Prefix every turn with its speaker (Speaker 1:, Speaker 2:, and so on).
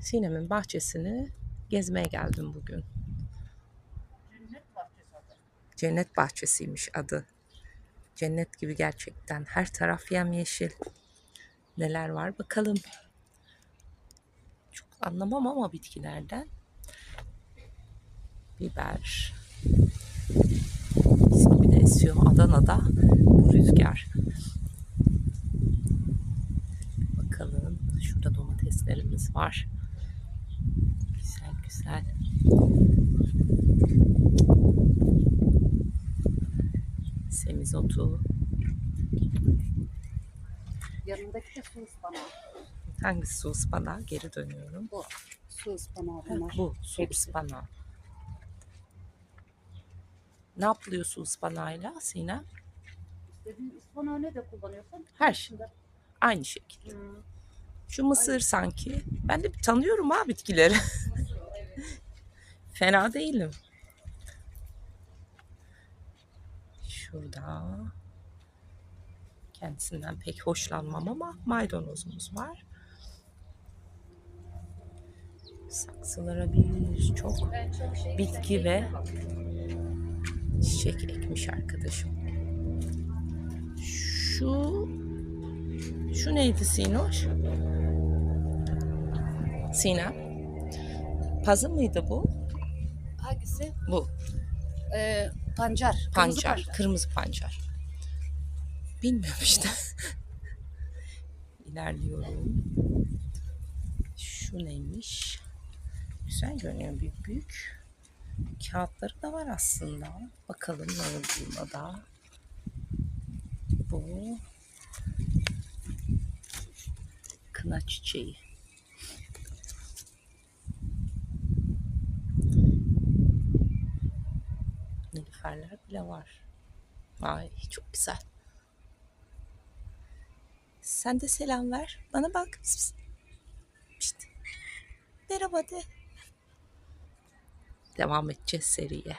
Speaker 1: Sinem'in bahçesini gezmeye geldim bugün.
Speaker 2: Cennet bahçesi adı.
Speaker 1: Cennet bahçesiymiş adı. Cennet gibi gerçekten. Her taraf yemyeşil. Neler var bakalım. Çok anlamam ama bitkilerden. Biber. Mis gibi de esiyor Adana'da bu rüzgar. Bakalım. Şurada domateslerimiz var. Güzel güzel. Semizotu.
Speaker 2: Yanındaki de su ıspanağı.
Speaker 1: Hangisi su ıspanağı? Geri dönüyorum.
Speaker 2: Bu. Su ıspanağı bunlar.
Speaker 1: bu su
Speaker 2: Hepsi.
Speaker 1: ıspanağı. Ne yapılıyor su ıspanağıyla Sinem?
Speaker 2: İstediğin ıspanağı ne de kullanıyorsan.
Speaker 1: Her şey. Aynı şekilde.
Speaker 2: Hmm.
Speaker 1: Şu mısır sanki. Ben de tanıyorum ha bitkileri. Fena değilim. Şurada. Kendisinden pek hoşlanmam ama maydanozumuz var. Saksılara bir çok bitki ve çiçek ekmiş arkadaşım. Şu şu neydi Sinoş? Sinem. Pazı mıydı bu?
Speaker 2: Hangisi?
Speaker 1: Bu.
Speaker 2: Ee, pancar. kırmızı
Speaker 1: Pancar. Kırmızı pancar. Bilmiyorum işte. İlerliyorum. Şu neymiş? Güzel görünüyor büyük büyük. Kağıtları da var aslında. Bakalım ne olduğuna da. Bu kına çiçeği. Nilüferler bile var. Ay çok güzel. Sen de selam ver. Bana bak. Pıs. İşte. Merhaba de. Devam edeceğiz seriye.